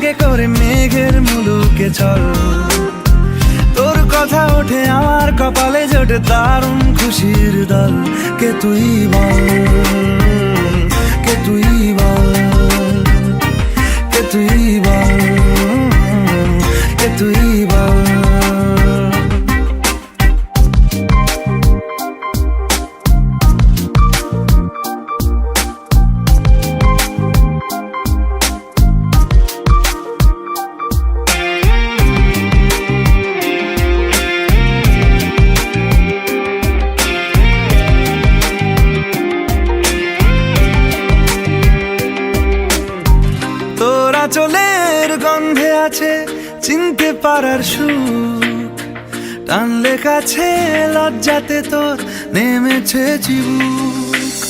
সঙ্গে করে মেঘের মুলুকে চল তোর কথা ওঠে আমার কপালে, জোটে দারুণ খুশির দল। কে তুই বল? তোরা চলের গন্ধে আছে চিনতে পারার সুখ টানলে কাছে লজ্জাতে তোর নেমেছে জীবু